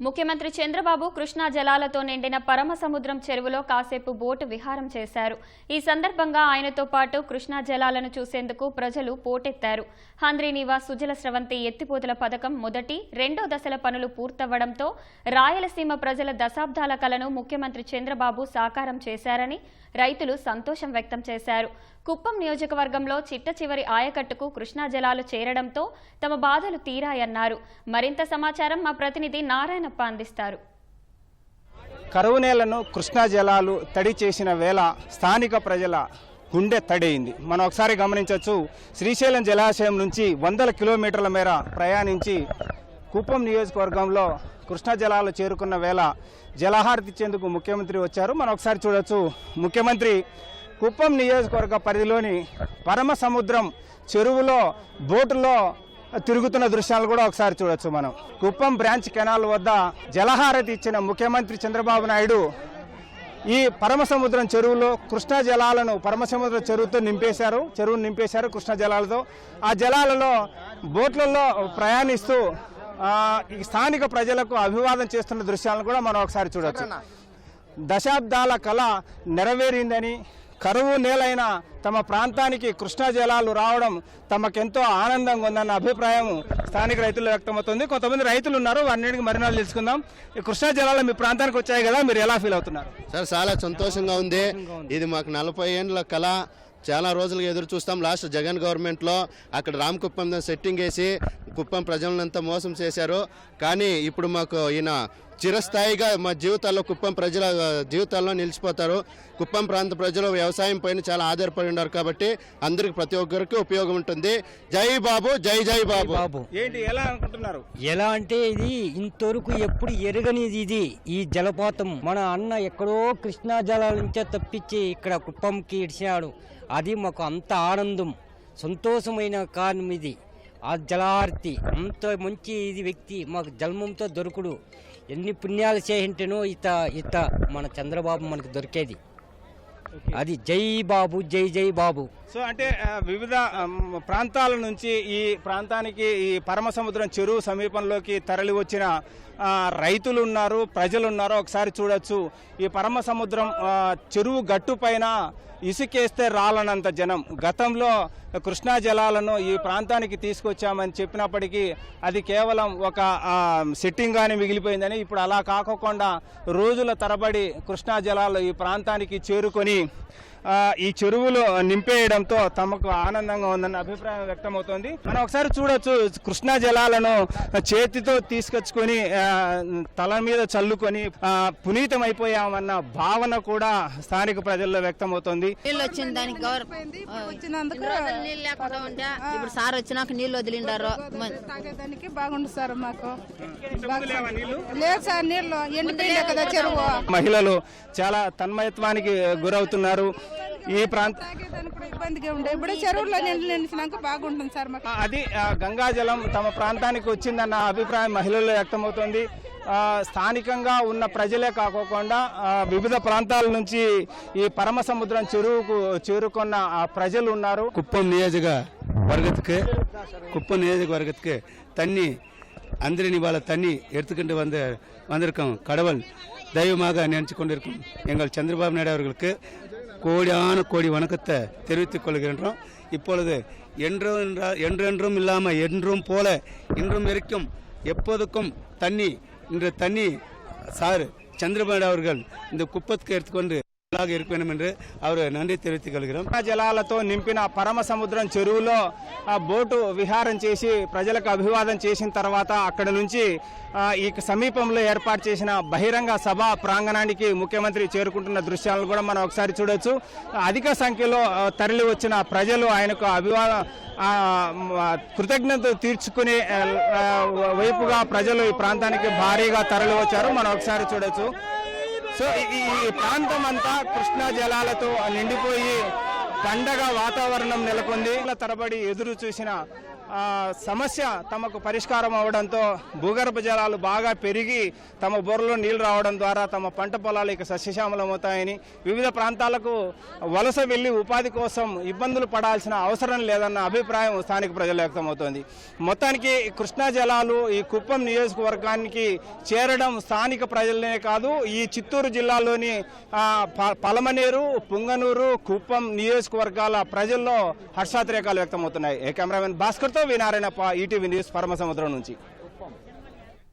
ముఖ్యమంత్రి చంద్రబాబు కృష్ణా జలాలతో నిండిన పరమసముద్రం చెరువులో కాసేపు బోటు విహారం చేశారు. ఈ సందర్భంగా ఆయనతో పాటు కృష్ణా జలాలను చూసేందుకు ప్రజలు పోటెత్తారు. హంద్రీనివా సుజల స్రవంతి ఎత్తిపోతల పథకం మొదటి రెండో దశల పనులు పూర్తవ్వడంతో రాయలసీమ ప్రజల దశాబ్దాల కలను ముఖ్యమంత్రి చంద్రబాబు సాకారం చేశారని రైతులు సంతోషం వ్యక్తం చేశారు. కుప్పం నియోజకవర్గంలో చిట్ట చివరి ఆయకట్టుకు కృష్ణా జలాలు చేరడంతో తమ బాధలు తీరాయన్నారు. మరింత సమాచారం మా ప్రతినిధి నారాయణ నారాయణప్ప అందిస్తారు. కరువు నేలను కృష్ణా జలాలు తడి చేసిన వేళ స్థానిక ప్రజల గుండె తడైంది. మనం ఒకసారి గమనించవచ్చు శ్రీశైలం జలాశయం నుంచి వందల కిలోమీటర్ల మేర ప్రయాణించి కుప్పం నియోజకవర్గంలో కృష్ణా జలాలు చేరుకున్న వేళ జలహారతి ఇచ్చేందుకు ముఖ్యమంత్రి వచ్చారు. మనం ఒకసారి చూడొచ్చు ముఖ్యమంత్రి కుప్పం నియోజకవర్గ పరిధిలోని పరమ సముద్రం చెరువులో బోటులో తిరుగుతున్న దృశ్యాలు కూడా ఒకసారి చూడొచ్చు మనం. కుప్పం బ్రాంచ్ కెనాల్ వద్ద జలహారతి ఇచ్చిన ముఖ్యమంత్రి చంద్రబాబు నాయుడు ఈ పరమసముద్రం చెరువులో కృష్ణా జలాలను పరమసముద్ర చెరువుతో నింపేశారు. చెరువును నింపేశారు కృష్ణా జలాలతో. ఆ జలాలలో బోట్లలో ప్రయాణిస్తూ స్థానిక ప్రజలకు అభివాదం చేస్తున్న దృశ్యాలను కూడా మనం ఒకసారి చూడొచ్చు. దశాబ్దాల కళ నెరవేరిందని కరువు నేలైన తమ ప్రాంతానికి కృష్ణా జలాలు రావడం తమకెంతో ఆనందంగా ఉందన్న అభిప్రాయం స్థానిక రైతులు వ్యక్తమవుతుంది. కొంతమంది రైతులు ఉన్నారు వారిని మరినాలు తెలుసుకుందాం ఈ కృష్ణా జలాలు మీ ప్రాంతానికి వచ్చాయి కదా మీరు ఎలా ఫీల్ అవుతున్నారు? సార్ చాలా సంతోషంగా ఉంది. ఇది మాకు నలభై ఏండ్ల కళ. చాలా రోజులుగా ఎదురు చూస్తాం. లాస్ట్ జగన్ గవర్నమెంట్లో అక్కడ రామకుప్పం సెట్టింగ్ వేసి కుప్పం ప్రజలంతా మోసం చేశారు. కానీ ఇప్పుడు మాకు ఈయన చిరస్థాయిగా మా జీవితాల్లో కుప్పం ప్రజల జీవితాల్లో నిలిచిపోతారు. కుప్పం ప్రాంత ప్రజలు వ్యవసాయం పైన చాలా ఆధారపడి ఉన్నారు కాబట్టి అందరికి ప్రతి ఒక్కరికి ఉపయోగం ఉంటుంది. జై బాబు జై జై బాబు. బాబు. ఏంటి ఎలా అనుకుంటున్నారు? ఎలా అంటే ఇది ఇంతవరకు ఎప్పుడు ఎరగనిది ఇది ఈ జలపాతం. మన అన్న ఎక్కడో కృష్ణా జలాల నుంచే తప్పించి ఇక్కడ కుప్పంకి ఇడిచాడు. అది మాకు అంత ఆనందం సంతోషమైన కారణం ఇది. ఆ జలార్తి అంత మంచి ఇది వ్యక్తి మాకు జన్మంతో దొరుకుడు. ఎన్ని పుణ్యాలు చేయింటేనో ఇత ఇత మన చంద్రబాబు మనకు దొరికేది. అది జై బాబు జై జై బాబు. సో అంటే వివిధ ప్రాంతాల నుంచి ఈ ప్రాంతానికి ఈ పరమ సముద్రం చెరువు సమీపంలోకి తరలి వచ్చిన రైతులు ఉన్నారు ప్రజలు ఉన్నారు ఒకసారి చూడొచ్చు. ఈ పరమ సముద్రం చెరువు గట్టు పైన ఇసుకేస్తే రాలనంత జనం. గతంలో కృష్ణా జలాలను ఈ ప్రాంతానికి తీసుకొచ్చామని చెప్పినప్పటికీ అది కేవలం ఒక సెట్టింగ్గానే సెట్టింగ్ గానే మిగిలిపోయిందని ఇప్పుడు అలా కాకోకుండా రోజుల తరబడి కృష్ణా జలాలు ఈ ప్రాంతానికి చేరుకొని ఈ చెరువులు నింపేయడంతో తమకు ఆనందంగా ఉందన్న అభిప్రాయం వ్యక్తమవుతోంది. మనం ఒకసారి చూడొచ్చు కృష్ణా జలాలను చేతితో తీసుకొచ్చుకొని తల మీద చల్లుకొని ఆ, పునీతమైపోయామన్న భావన కూడా స్థానిక ప్రజల్లో వ్యక్తమవుతోంది. ఇప్పుడు సార్ వచ్చినాక నీళ్ళు వదిలిండారు. మ- తాగేదానికి బాగుండు సార్ మాకు. లేదు సార్ నీళ్ళు ఎండిపోయిందే కదా చెరువు. మహిళలు చాలా తన్మయత్వానికి గురవుతున్నారు. ఈ ప్రాంత తాగేదానికి కూడా ఇబ్బందిగా ఉండే ఇప్పుడు చెరువులో నీళ్ళు నిండిచినాక బాగుంటుంది సార్ మాకు అది ఆ, గంగాజలం తమ ప్రాంతానికి వచ్చిందన్న అభిప్రాయం మహిళల్లో వ్యక్తమవుతోంది ఆ, స్థానికంగా ఉన్న ప్రజలే కాకోకుండా ఆ, వివిధ ప్రాంతాల నుంచి ఈ పరమ సముద్రం చెరువుకు చేరుకున్న ఆ ప్రజలు ఉన్నారు குப்பம் நியோஜக வர்க்கத்துக்கு குப்பம் நியோஜக வர்க்கத்துக்கு தண்ணி அந்திரணி வாழ தண்ணி எடுத்துக்கிட்டு வந்து வந்திருக்கோம் கடவுள் தெய்வமாக நினைச்சு கொண்டிருக்கும் எங்கள் சந்திரபாபு நாயுடு அவர்களுக்கு கோடியான கோடி வணக்கத்தை தெரிவித்துக் கொள்கின்றோம். இப்பொழுது என்றும் என்றால் என்றென்றும் இல்லாமல் என்றும் போல இன்றும் வரைக்கும் எப்போதுக்கும் தண்ணி இன்று தண்ணி சார் சந்திரபாபு அவர்கள் இந்த குப்பத்துக்கு எடுத்துக்கொண்டு అలాగే ఇరుకుపోయినామని అవరు జలాలతో నింపిన పరమ సముద్రం చెరువులో బోటు విహారం చేసి ప్రజలకు అభివాదం చేసిన తర్వాత అక్కడ నుంచి ఈ సమీపంలో ఏర్పాటు చేసిన బహిరంగ సభ ప్రాంగణానికి ముఖ్యమంత్రి చేరుకుంటున్న దృశ్యాలను కూడా మనం ఒకసారి చూడొచ్చు. అధిక సంఖ్యలో తరలి వచ్చిన ప్రజలు ఆయనకు అభివాద కృతజ్ఞత తీర్చుకునే వైపుగా ప్రజలు ఈ ప్రాంతానికి భారీగా తరలి వచ్చారు మనం ఒకసారి చూడవచ్చు సో ఈ ఈ ప్రాంతం అంతా కృష్ణా జలాలతో నిండిపోయి పండగ వాతావరణం నెలకొంది. తరబడి ఎదురు చూసిన సమస్య తమకు పరిష్కారం అవడంతో భూగర్భ జలాలు బాగా పెరిగి తమ బోర్లో నీళ్ళు రావడం ద్వారా తమ పంట పొలాలు ఇక సస్యశ్యామలమవుతాయని వివిధ ప్రాంతాలకు వలస వెళ్ళి ఉపాధి కోసం ఇబ్బందులు పడాల్సిన అవసరం లేదన్న అభిప్రాయం స్థానిక ప్రజలు వ్యక్తమవుతోంది. మొత్తానికి కృష్ణా జలాలు ఈ కుప్పం నియోజకవర్గానికి చేరడం స్థానిక ప్రజలనే కాదు ఈ చిత్తూరు జిల్లాలోని ప- పలమనేరు పుంగనూరు కుప్పం నియోజకవర్గాల ప్రజల్లో హర్షాతిరేకాలు వ్యక్తమవుతున్నాయి. ఏ cameraman Bhaskar V Narayanappa ETV news Paramasamudram నుంచి.